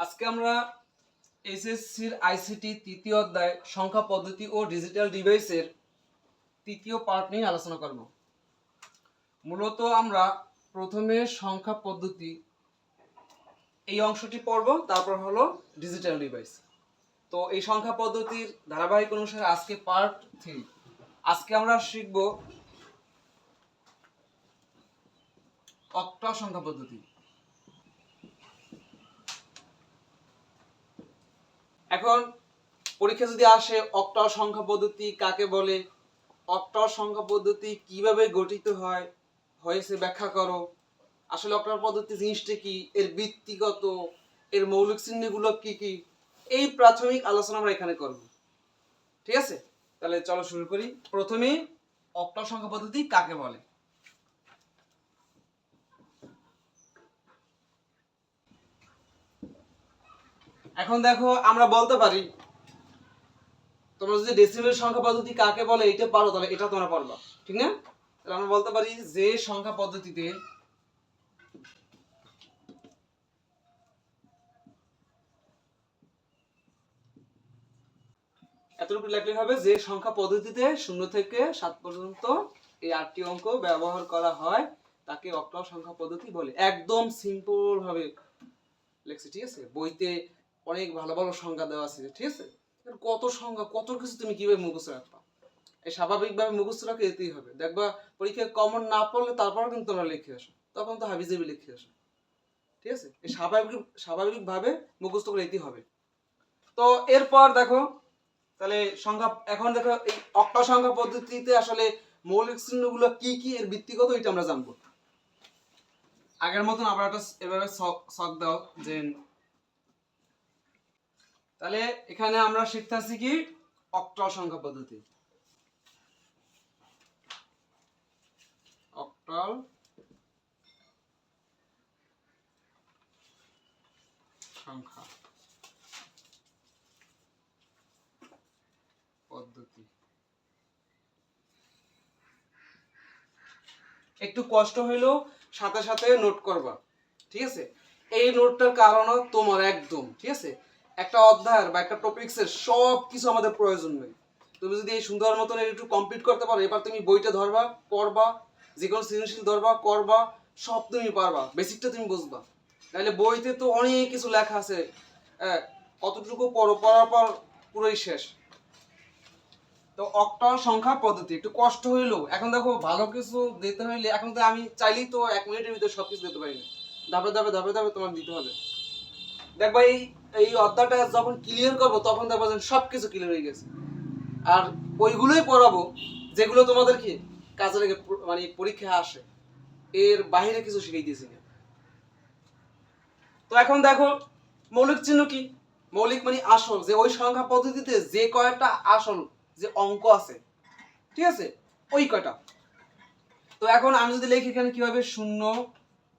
আজকে আমরা এসএসসির আইসিটি তৃতীয় অধ্যায়, সংখ্যা পদ্ধতি ও ডিজিটাল ডিভাইসের তৃতীয় পার্ট নিয়ে আলোচনা করব। মূলত আমরা প্রথমে সংখ্যা পদ্ধতি, এই অংশটি পড়ব, তারপর হলো ডিজিটাল ডিভাইস তো এই সংখ্যা পদ্ধতির ধারাবাহিক অনুসারে আজকে পার্ট থ্রি আজকে আমরা শিখব অক্টা সংখ্যা পদ্ধতি। এখন, পরীক্ষা যদি আসে অক্টাল সংখ্যা পদ্ধতি কাকে বলে? অক্টাল সংখ্যা পদ্ধতি কীভাবে গঠিত হয়? হয়েছে ব্যাখ্যা করো। আসলে অক্টাল পদ্ধতি জিনিসটা কি? এর ভিত্তিগত এর মৌলিক চিহ্নগুলো কি কি? এই প্রাথমিক আলোচনা আমরা এখানে করব। ঠিক আছে? তাহলে চলো শুরু করি। প্রথমে অক্টাল সংখ্যা পদ্ধতি কাকে বলে? এখন দেখো, আমরা বলতে পারি, তোমরা যদি ডেসিমেল সংখ্যা পদ্ধতি কাকে বলে এটা পারো, তাহলে এটা তোমরা পারবা, ঠিক না? তাহলে আমরা বলতে পারি যে সংখ্যা পদ্ধতিতে এতটুকু লিখলে হবে যে সংখ্যা পদ্ধতিতে শূন্য থেকে সাত পর্যন্ত এই আটটি অঙ্ক ব্যবহার করা হয়, তাকে অক্টাল সংখ্যা পদ্ধতি বলে। একদম সিম্পল ভাবে লেখছে, ঠিক আছে? বইতে অনেক ভালো ভালো সংখ্যা দেওয়া আছে, ঠিক আছে? কত সংখ্যা কত কিছু তুমি কীভাবে মুখস্থ রাখবা? এই স্বাভাবিকভাবে মুখস্থ রাখে যেতেই হবে। দেখবা পরীক্ষায় কমন না পড়লে তারপরও কিন্তু তোমরা লিখে আসো। তখন তো হাবিজাবি লিখে আসো। ঠিক আছে? এই স্বাভাবিক, স্বাভাবিকভাবে মুখস্থ করে যেতেই হবে। তো এরপর দেখো, তাহলে সংখ্যা এখন দেখো এই অক্টা সংখ্যা পদ্ধতিতে আসলে মৌলিক চিহ্নগুলো কি কি, এর ভিত্তিগত এটা আমরা জানব। আগের মতন আবার একটা, এভাবে শখ শখ দাও যে তাহলে এখানে আমরা শিখতেছি কি অক্টাল সংখ্যা পদ্ধতি। অক্টাল সংখ্যা পদ্ধতি। একটু কষ্ট হইলেও সাথে সাথে নোট করবা, ঠিক আছে? এই নোটটার কারণও তোমার একদম, ঠিক আছে? একটা অধ্যায়ের বা একটা টপিক্সের সব কিছু আমাদের প্রয়োজন নেই। তুমি যদি এই সুন্দর মতন একটু কমপ্লিট করতে পারো এবার তুমি বইটা ধরবা পড়বা যে কোনো সৃজনশীল ধরবা করবা সব তুমি পারবা বেসিকটা তুমি বুঝবা। নাহলে বইতে তো অনেক কিছু লেখা আছে। হ্যাঁ, কতটুকু পড়ো পড়ার পর পুরোই শেষ। তো অক্টাল সংখ্যা পদ্ধতি একটু কষ্ট হইল এখন দেখো ভালো কিছু দিতে হইলে এখন তো আমি চাইলেই তো এক মিনিটের ভিতরে সব কিছু দিতে পারি না। ধাপে ধাপে ধাপে ধাপে তোমার দিতে হবে। দেখবা এই এই অধ্যায়টা যখন ক্লিয়ার করব, তখন দেখব যে সব কিছু ক্লিয়ার হয়ে গেছে। আর ওইগুলোই পড়াবো, যেগুলো তোমাদের কি কাজে লেগে মানে পরীক্ষায় আসে। এর বাইরে কিছু শিখিয়ে দিয়েছি না। তো এখন দেখো, মৌলিক চিহ্ন কি? মৌলিক মানে আসল, যে ওই সংখ্যা পদ্ধতিতে যে কয়টা আসল, যে অঙ্ক আছে, ঠিক আছে? ওই কয়টা। তো এখন আমি যদি লিখি এখানে কি হবে শূন্য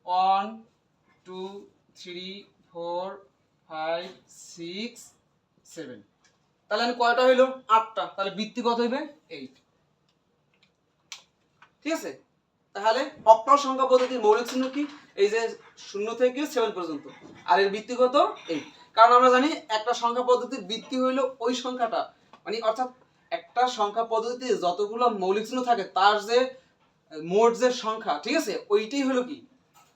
one two three four five six seven তাহলে আমি কয়টা হইল? আটটা। তাহলে বৃত্তি কত হইবে? এইট ঠিক আছে? তাহলে অক্টাল সংখ্যা পদ্ধতির মৌলিক চিহ্ন কি? এই যে শূন্য থেকে সেভেন পর্যন্ত। আর এর ভিত্তি কত? এইট কারণ আমরা জানি একটা সংখ্যা পদ্ধতির ভিত্তি হইল ওই সংখ্যাটা। মানে অর্থাৎ একটা সংখ্যা পদ্ধতিতে যতগুলো মৌলিক চিহ্ন থাকে, তার যে, মোট যে সংখ্যা, ঠিক আছে? ওইটাই হলো কি?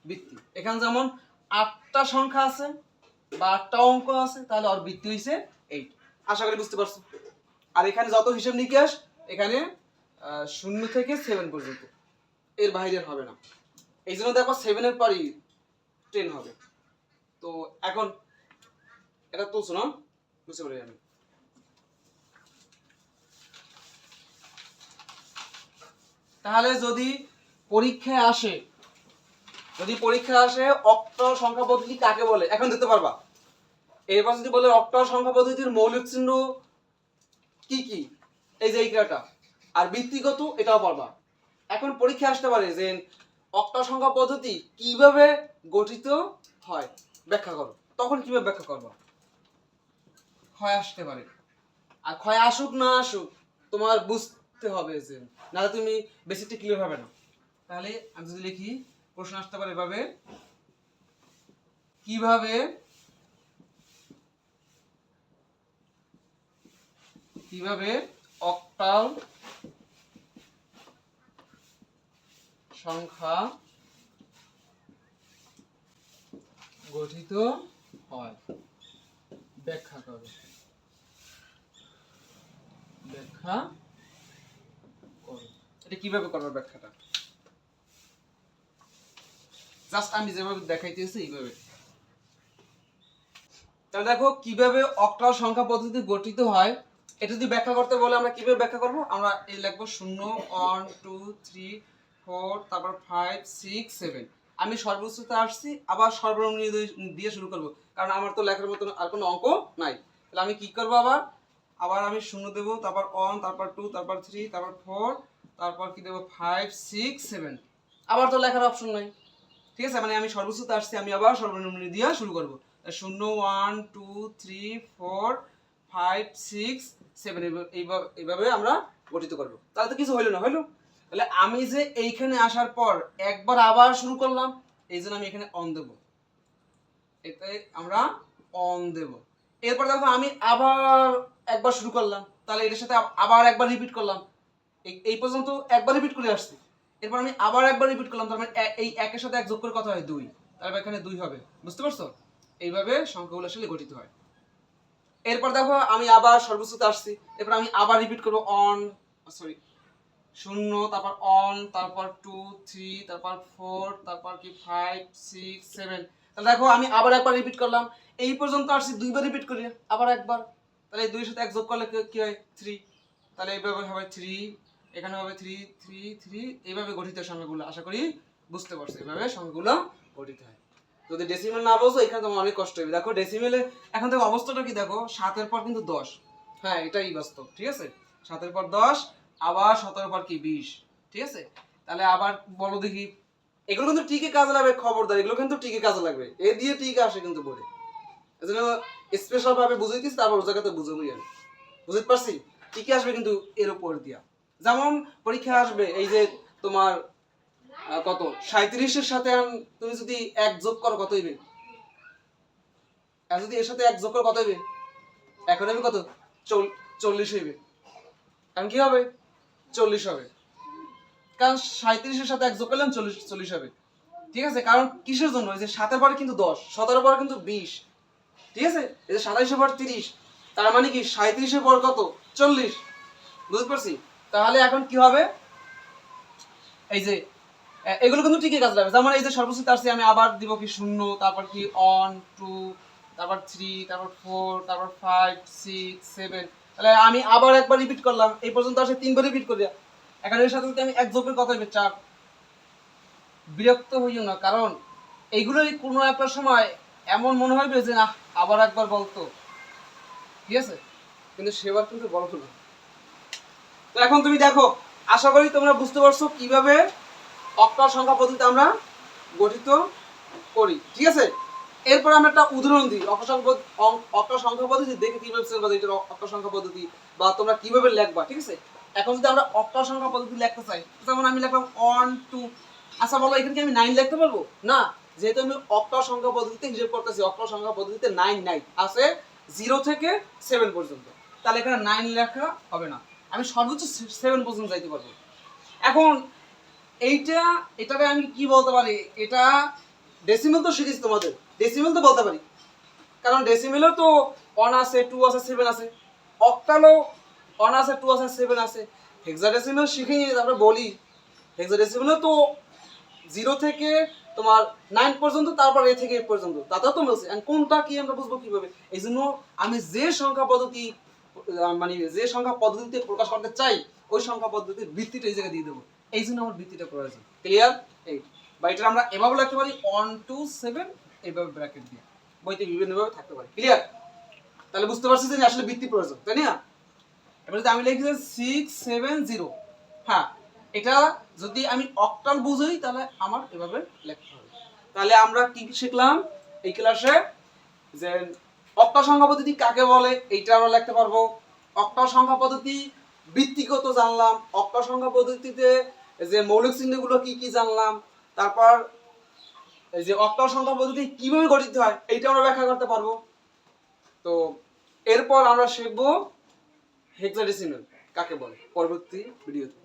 ভিত্তি এখানে যেমন আটটা সংখ্যা আছে বা আটটা অঙ্ক আছে, তাহলে ওর ভিত্তি হইছে এইট। আশা করি বুঝতে পারছ? আর এখানে যত হিসাব নিকাশ, এখানে শূন্য থেকে সেভেন পর্যন্ত। এর বাইরে হবে না। এই জন্য দেখো সেভেনের পরই টেন হবে। তো এখন, এটা তুলছো না? বুঝতে পারি আমি। তাহলে যদি পরীক্ষায় আসে, যদি পরীক্ষায় আসে অক্টাল সংখ্যা পদ্ধতি কাকে বলে? এখন দিতে পারবা। এবার যদি বলে অক্টাল সংখ্যা পদ্ধতির মৌলিক চিহ্ন কি কি? এই যে এই ক্রিয়াটা। আর ভিত্তিগত এটাও পারবা এখন পরীক্ষা আসতে পারে যে অক্টাল সংখ্যা পদ্ধতি কীভাবে গঠিত হয়? ব্যাখ্যা করো। তখন কীভাবে ব্যাখ্যা করবা? ক্ষয় আসতে পারে। আর ক্ষয় আসুক না আসুক, তোমার বুঝতে হবে যে নাহলে তুমি বেসিকটা ক্লিয়ার হবে না। তাহলে আমি যদি লিখি, প্রশ্ন আসতে পারে এভাবে, কীভাবে কীভাবে অক্টাল সংখ্যা গঠিত হয়? ব্যাখ্যা করো। ব্যাখ্যা করো। এটা কীভাবে করবে ব্যাখ্যাটা? জাস্ট আমি যেভাবে দেখাইতেছি এইভাবে। তাহলে দেখো, কীভাবে অক্টাল সংখ্যা পদ্ধতি গঠিত হয়? এটা যদি ব্যাখ্যা করতে বলে আমরা কীভাবে ব্যাখ্যা করব? আমরা এই লিখব শূন্য ওয়ান টু থ্রি ফোর তারপর ফাইভ সিক্স সেভেন আমি সর্বোচ্চতে আসছি, আবার সর্বনিম্ন দিয়ে- শুরু করব। কারণ আমার তো লেখার মতন আর কোনো অঙ্ক নাই। তাহলে আমি কি করব আবার? আবার আমি শূন্য দেবো, তারপর ওয়ান তারপর টু তারপর থ্রি তারপর ফোর তারপর কি দেবো? ফাইভ সিক্স সেভেন আবার তো লেখার অপশন নাই। ঠিক আছে? মানে আমি সর্বোচ্চতে আসছি, আমি আবার সর্বনিম্ন দিয়ে শুরু করব। শূন্য one two three four five six seven এইভাবে আমরা গঠিত করব। তাহলে তো কিছু হইল না, হইল? তাহলে আমি যে এইখানে আসার পর একবার আবার শুরু করলাম, এই জন্য আমি এখানে অন দেব। এতে আমরা অন দেব। এরপর দেখো আমি আবার একবার শুরু করলাম, তাহলে এটার সাথে আবার একবার রিপিট করলাম। এই- পর্যন্ত একবার রিপিট করে আসছি। এরপর আমি আবার একবার রিপিট করলাম, তার মানে এই একের সাথে এক যোগ করে কথা হয়? দুই। তারপর এখানে দুই হবে। বুঝতে পারছ? এইভাবে সংখ্যাগুলো আসলে গঠিত হয়। এরপর দেখো আমি আবার সর্বোচ্চতে আসছি। এরপর আমি আবার রিপিট করব অন সরি শূন্য, তারপর অন তারপর টু থ্রি তারপর ফোর তারপর কি ফাইভ সিক্স সেভেন তাহলে দেখো আমি আবার একবার রিপিট করলাম। এই পর্যন্ত আসছি, দুইবার রিপিট করি। আবার একবার। তাহলে এই দুইয়ের সাথে এক যোগ করলে কি- হয়? থ্রি তাহলে এইভাবে হবে থ্রি এখানে হবে থ্রি থ্রি থ্রি এইভাবে গঠিত সংখ্যাগুলো, আশা করি বুঝতে পারছ, এইভাবে সংখ্যাগুলো গঠিত হয়। যদি ডেসিমেল না বোঝো এখানে তোমার অনেক কষ্ট হবে। দেখো ডেসিমেলে এখন থেকে অবস্থাটা কি দেখো? সাতের পর কিন্তু দশ। হ্যাঁ এটাই বাস্তব, ঠিক আছে? সাতের পর দশ, আবার সতেরো পর কি? বিশ, ঠিক আছে? তাহলে আবার বলো দেখি। এগুলো কিন্তু টিকে কাজে লাগবে, খবরদার, এগুলো কিন্তু টিকে কাজে লাগবে। এ দিয়ে টিকে আসে কিন্তু বলে। এজন্য স্পেশাল ভাবে বুঝাইতেছি তারপর ওই জায়গাতে বুঝাবো আমি। বুঝতে পারছি? টিকে আসবে কিন্তু এর উপর দিয়া। যেমন পরীক্ষা আসবে, এই যে তোমার কত? সাঁত্রিশের সাথে তুমি যদি এক যোগ করো, কত হইবে? যদি এর সাথে এক যোগ করো, কত হইবে? এখন হবে কত? চল্লিশ হইবে। কারণ কি হবে? চল্লিশ হবে। কারণ সাঁত্রিশের সাথে এক যোগ করলাম চল্লিশ চল্লিশ হবে। ঠিক আছে? কারণ কিসের জন্য? যে সাতের পরে কিন্তু দশ, সতেরো পরে কিন্তু বিশ। ঠিক আছে? এই যে সাতাইশের পর তিরিশ। তার মানে কি সাঁত্রিশের পর কত? চল্লিশ। বুঝতে পারছি? তাহলে এখন কি হবে? এই যে এগুলো কিন্তু ঠিকই কাজ লাগবে যেমন এই যে সর্বোচ্চ আসছে আমি আবার দিব কি শূন্য, তারপর কি অন টু তারপর থ্রি তারপর ফোর তারপর ফাইভ সিক্স সেভেন তাহলে আমি আবার একবার রিপিট করলাম, এই পর্যন্ত আসে তিনবার রিপিট করি এখন এর সাথে আমি এক যোগের কথা হবে চার বিরক্ত হইও না, কারণ এইগুলোই কোনো একটা সময় এমন মনে হবে যে না আবার একবার বলতো। ঠিক আছে? কিন্তু সেবার কিন্তু বলতো না। তো এখন তুমি দেখো, আশা করি তোমরা বুঝতে পারছ কীভাবে অক্টাল সংখ্যা পদ্ধতিতে আমরা গঠিত করি, ঠিক আছে? এরপর আমরা একটা উদাহরণ দিই অক্টাল সংখ্যা পদ্ধতি দেখে কীভাবে এটা অক্টাল সংখ্যা পদ্ধতি বা তোমরা কীভাবে লেখবা, ঠিক আছে? এখন যদি আমরা অক্টাল সংখ্যা পদ্ধতি লিখতে চাই, যেমন আমি লিখলাম ওয়ান টু আচ্ছা বলো, এখানে কি আমি নাইন লিখতে পারব? না, যেহেতু আমি অক্টাল সংখ্যা পদ্ধতিতে হিসেব করতেছি অক্টাল সংখ্যা পদ্ধতিতে নাইন নাই, আছে জিরো থেকে সেভেন পর্যন্ত, তাহলে এখানে নাইন লেখা হবে না, আমি সর্বোচ্চ সেভেন পর্যন্ত যাইতে পারব। এখন এইটা, এটাকে আমি কি বলতে পারি? এটা ডেসিমেল তো শিখেছি তোমাদের। ডেসিমেল তো বলতে পারি। কারণ ডেসিমেলও তো ওয়ান আছে টু আছে সেভেন আছে। অক্টালও ওয়ান আছে টু আছে সেভেন আছে। হেক্সাডেসিমেল শিখে নিয়ে আমরা বলি। হেক্সাডেসিমেলও তো জিরো থেকে তোমার নাইন পর্যন্ত, তারপর এ থেকে এ পর্যন্ত। তাতেও তো মিলছে And কোনটা কি আমরা বুঝব কীভাবে? এই জন্য আমি যে সংখ্যা পদ্ধতি মানে যে সংখ্যা পদ্ধতিতে প্রকাশ করতে চাই, ওই সংখ্যা পদ্ধতির ভিত্তিটা এই জায়গায় দিয়ে দেবো। এই জন্য আমার ভিত্তিটা প্রয়োজন ক্লিয়ার এই বা এটা আমরা এভাবে লিখতে পারি ওয়ান টু সেভেন এইভাবে ব্র্যাকেট দিয়ে। বইতে বিভিন্নভাবে থাকতে পারে। ক্লিয়ার তাহলে বুঝতে পারছি যে আসলে ভিত্তি প্রয়োজন, তাই না? এবার যদি আমি লিখি সিক্স সেভেন জিরো হ্যাঁ এটা যদি আমি অক্টাল বুঝি তাহলে আমার এভাবে লেখা হবে। তাহলে আমরা কি কি শিখলাম? এই ক্লাসে যে অক্টাল সংখ্যা পদ্ধতি কাকে বলে, এইটা আমরা লিখতে পারব। অক্টাল সংখ্যা পদ্ধতি বৃত্তিগত জানলাম। অক্টাল সংখ্যা পদ্ধতিতে যে মৌলিক চিহ্নগুলো কি কি জানলাম, তারপর যে অক্টাল সংখ্যা পদ্ধতি কীভাবে গঠিত হয়, এইটা আমরা ব্যাখ্যা করতে পারব। তো এরপর আমরা শিখব হেক্সাডেসিমেল, কাকে বলে? পরবর্তী ভিডিওতে।